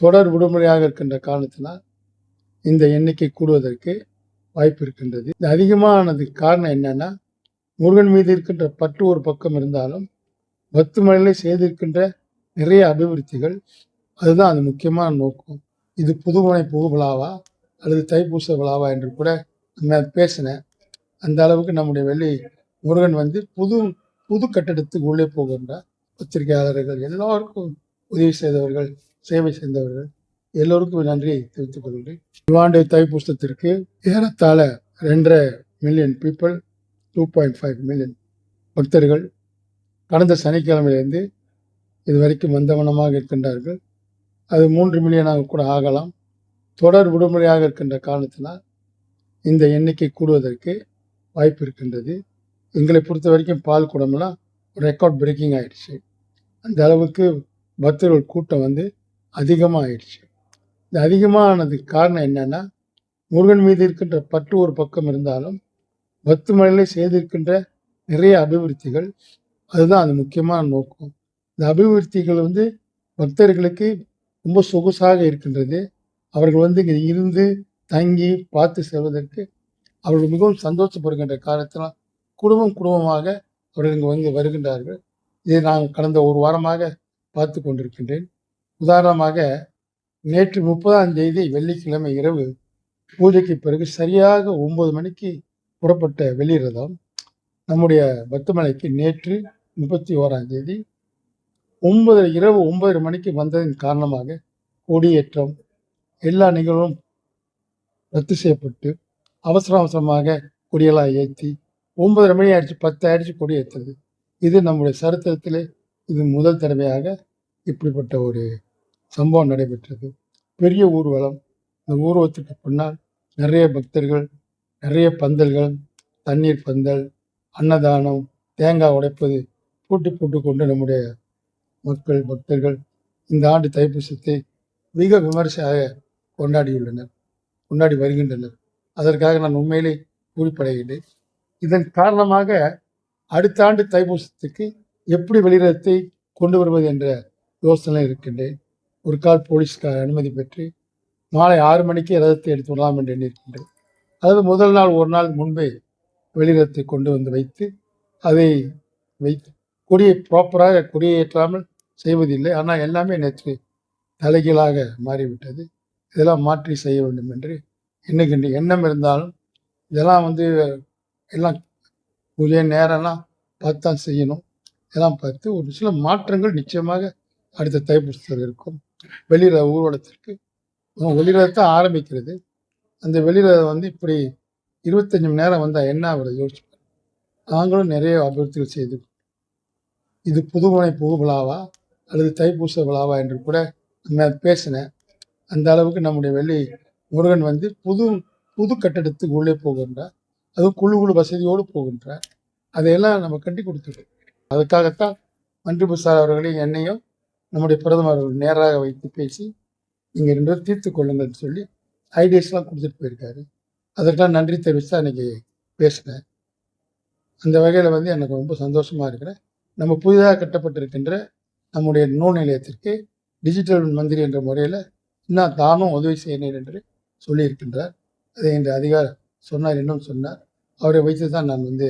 தொடர் விடுமுறையாக இருக்கின்ற காரணத்தினால் இந்த எண்ணிக்கை கூடுவதற்கு வாய்ப்பு இருக்கின்றது. இது அதிகமானதுக்கு காரணம் என்னன்னா முருகன் மீது இருக்கின்ற பற்று ஒரு பக்கம் இருந்தாலும் பத்து மலையிலே செய்திருக்கின்ற நிறைய அபிவிருத்திகள் அதுதான் அது முக்கியமான நோக்கம். இது புதுமனை புகு விழாவா அல்லது தைப்பூச விழாவா என்று கூட நான் பேசினேன். அந்த அளவுக்கு நம்முடைய வெள்ளி முருகன் வந்து புது புது கட்டடத்துக்கு உள்ளே போகின்ற பத்திரிகையாளர்கள் எல்லோருக்கும் உதவி செய்தவர்கள். சேவை செய்தவர்கள் எல்லோருக்கும் நன்றியை தெரிவித்துக் கொள்கிறேன் இவ்வாண்டு தைப்பூசத்திற்கு ஏறத்தாழ ரெண்டரை million people two point five million பக்தர்கள் கடந்த சனிக்கிழமையிலிருந்து இதுவரைக்கும் வந்தவனமாக இருக்கின்றார்கள். அது மூன்று மில்லியனாக கூட ஆகலாம். தொடர் விடுமுறையாக இருக்கின்ற காரணத்தினால் இந்த எண்ணிக்கை கூடுவதற்கு வாய்ப்பு இருக்கின்றது. எங்களை பொறுத்த வரைக்கும் பால் குடம்லாம் ரெக்கார்ட் பிரேக்கிங் ஆகிடுச்சு அந்த அளவுக்கு பக்தர்கள் கூட்டம் வந்து அதிகமாக ஆயிடுச்சு இது அதிகமானதுக்கு காரணம் என்னென்னா முருகன் மீது இருக்கின்ற பற்று ஒரு பக்கம் இருந்தாலும் பத்து மலையிலே செய்திருக்கின்ற நிறைய அபிவிருத்திகள் அதுதான் அது முக்கியமான நோக்கம். இந்த அபிவிருத்திகள் வந்து பக்தர்களுக்கு ரொம்ப சொகுசாக இருக்கின்றது. அவர்கள் வந்து இங்கே இருந்து தங்கி பார்த்து செல்வதற்கு அவர்கள் மிகவும் சந்தோஷப்படுகின்ற காலத்தில் குடும்பம் குடும்பமாக அவர்கள் இங்கே வந்து வருகின்றார்கள். இதை நான் கடந்த ஒரு வாரமாக பார்த்து கொண்டிருக்கின்றேன். உதாரணமாக நேற்று முப்பதாம் தேதி வெள்ளிக்கிழமை இரவு பூஜைக்கு பிறகு சரியாக ஒன்பது மணிக்கு புறப்பட்ட வெளி ரதம் நம்முடைய பத்துமலைக்கு நேற்று முப்பத்தி ஓராம் தேதி ஒன்பது இரவு ஒன்பது மணிக்கு வந்ததன் காரணமாக கொடியேற்றம் எல்லா நிகழ்வும் ரத்து செய்யப்பட்டு அவசர அவசரமாக கொடியெல்லாம் ஏற்றி ஒன்பது மணி ஆயிடுச்சு பத்து ஆயிடுச்சு கொடி ஏற்றுறது இது நம்முடைய சரித்திரத்திலே இது முதல் தடவையாக இப்படிப்பட்ட ஒரு சம்பவம் நடைபெற்றது. பெரிய ஊர்வலம். இந்த ஊர்வலத்துக்கு பின்னால் நிறைய பக்தர்கள் நிறைய பந்தல்கள் தண்ணீர் பந்தல் அன்னதானம் தேங்காய் உடைப்பது போட்டி போட்டு கொண்டு நம்முடைய மக்கள் பக்தர்கள் இந்த ஆண்டு தைப்பூசத்தை மிக விமர்சையாக கொண்டாடியுள்ளனர் கொண்டாடி வருகின்றனர். அதற்காக நான் உண்மையிலே குறிப்படைகின்றேன் இதன் காரணமாக அடுத்த ஆண்டு தைப்பூசத்துக்கு எப்படி வெளியிடத்தை கொண்டு வருவது என்ற யோசனை இருக்கின்றேன். ஒரு கால் போலீஸ்கார அனுமதி பெற்று மாலை ஆறு மணிக்கு ரதத்தை எடுத்து வரலாம் என்று எண்ணியிருக்கின்றது. அதாவது முதல் நாள் ஒரு நாள் முன்பே வெளிரத்தை கொண்டு வந்து வைத்து அதை வைத்து கொடியை ப்ராப்பராக கொடியேற்றாமல் செய்வதில்லை. ஆனால் எல்லாமே நேற்று தலைகீழாக மாறிவிட்டது. இதெல்லாம் மாற்றி செய்ய வேண்டும் என்று எண்ணுகின்ற எண்ணம் இருந்தாலும் இதெல்லாம் வந்து எல்லாம் பூஜை நேரம்லாம் பார்த்து தான் செய்யணும். இதெல்லாம் பார்த்து ஒரு சில மாற்றங்கள் நிச்சயமாக அடுத்த தைப்பூசத்தில் இருக்கும். வெளிர ஊர்வலத்திற்கு வெளிரதத்தை ஆரம்பிக்கிறது. அந்த வெளிரதம் வந்து இப்படி இருபத்தஞ்சு மணி நேரம் வந்தால் என்ன அவரை யோசிச்சு நாங்களும் நிறைய அபிவிருத்திகள் செய்து இது புதுமனை புகு விழாவா? அல்லது தைப்பூச விழாவா? என்று கூட நான் பேசினேன் அந்த அளவுக்கு நம்முடைய வெள்ளி முருகன் வந்து புது புது கட்டடத்துக்கு உள்ளே போகின்றார். அதுவும் குழு குழு வசதியோடு போகின்றார். அதையெல்லாம் நம்ம கட்டி கொடுத்துருக்கோம் அதுக்காகத்தான் மன்றி புசார் அவர்களையும் என்னையும் நம்முடைய பிரதமர் நேராக வைத்து பேசி நீங்கள் ரெண்டு பேரும் தீர்த்து கொள்ளுங்கள்னு சொல்லி ஐடியாஸ்லாம் கொடுத்துட்டு போயிருக்காரு. அதற்கெல்லாம் நன்றி தெரிவித்து தான் அன்றைக்கி பேசினேன். அந்த வகையில் வந்து எனக்கு ரொம்ப சந்தோஷமாக இருக்கிறேன் நம்ம புதிதாக கட்டப்பட்டிருக்கின்ற நம்முடைய நூல் நிலையத்திற்கு டிஜிட்டல் மந்திரி என்ற முறையில் இன்னும் தானும் உதவி செய்யணும் என்று சொல்லியிருக்கின்றார். அதை இன்று அதிகார சொன்னார் இன்னும் சொன்னார். அவரை வைத்து தான் நான் வந்து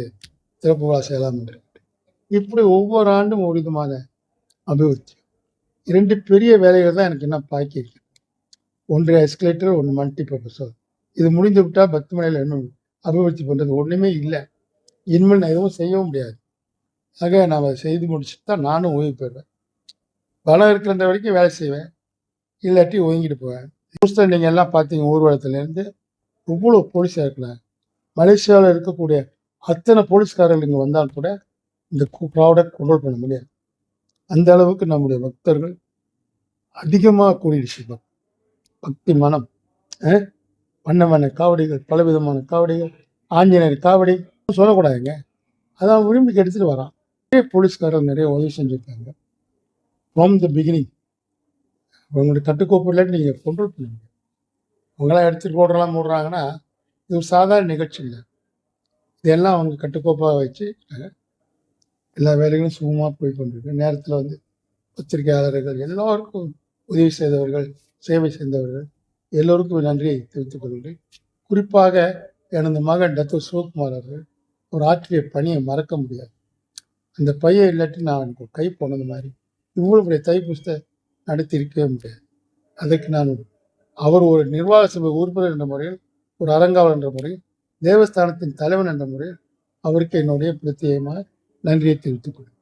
திறப்பு விழா செய்யலாம் என்று. இருக்கிறேன். இப்படி ஒவ்வொரு ஆண்டும் ஒரு விதமான அபிவிருத்தி. இரண்டு பெரிய வேலைகள் தான் எனக்கு இன்னும் பாக்கி இருக்கு. ஒன்று எஸ்கலேட்டர் ஒன்று மல்டிபர்பஸ் இது முடிந்து விட்டால் பத்து மணியில் இன்னும் அபிவிருத்தி பண்ணுறது ஒன்றுமே இல்லை. இனிமேல் நான் எதுவும் செய்யவும் முடியாது. ஆக நான் அதை செய்து முடிச்சுட்டு தான் நானும் ஓய்வு பெறுவேன். பலம் இருக்கிற வரைக்கும் வேலை செய்வேன். இல்லாட்டி ஒதுங்கிட்டு போவேன். ஹூஸ்டன் நீங்கள் எல்லாம் பார்த்தீங்க ஊர்வலத்துலேருந்து இவ்வளோ போலீஸாக இருக்கலாம் மலேசியாவில் இருக்கக்கூடிய அத்தனை போலீஸ்காரர்கள் இங்கே வந்தால் கூட இந்த க்ரௌடை கண்ட்ரோல் பண்ண முடியாது. அந்த அளவுக்கு நம்முடைய பக்தர்கள் அதிகமாக கூடிடுச்சு பக்தி மனம் அஹ், வண்ண வண்ண காவடிகள் பலவிதமான காவடிகள் ஆஞ்சநேயர் காவடி சொல்லக்கூடாதுங்க. அதான் விரும்பி எடுத்துகிட்டு வரான். நிறைய போலீஸ்காரர் நிறைய உதவி செஞ்சுருக்காங்க. ஃப்ரம் த பிகினிங் உங்களுடைய கட்டுக்கோப்பு இல்லாட்டி நீங்கள் கண்ட்ரோல் பண்ணுங்க. அவங்களாம் எடுத்துகிட்டு ஓடுறலாம் ஓடுறாங்கன்னா இது ஒரு சாதாரண நிகழ்ச்சி இல்லை. இதெல்லாம் அவங்க கட்டுக்கோப்பாக வச்சு எல்லா வேலைகளும் சுகமாக போய் கொண்டிருக்கு நேரத்தில் வந்து பத்திரிகையாளர்கள் எல்லோருக்கும் உதவி செய்தவர்கள் சேவை செய்தவர்கள் எல்லோருக்கும் நன்றியை தெரிவித்துக் கொள்கிறேன் குறிப்பாக எனது மகன் டாக்டர் சிவகுமார் அவர்கள் ஒரு ஆற்றிய பணியை மறக்க முடியாது. அந்த பையன் இல்லாட்டி நான் எனக்கு கை போனது மாதிரி இவ்வளவு தைப்பூசத்தை நடத்தியிருக்கவே முடியாது. அதுக்கு நான் அவர் ஒரு நிர்வாக சபை உறுப்பினர் என்ற முறையில் ஒரு அரங்காவல் என்ற முறையில் தேவஸ்தானத்தின் தலைவன் என்ற முறையில் அவருக்கு என்னுடைய பிரத்யேகமாக நன்றியை தெரிவித்துக் கொள்கிறேன்.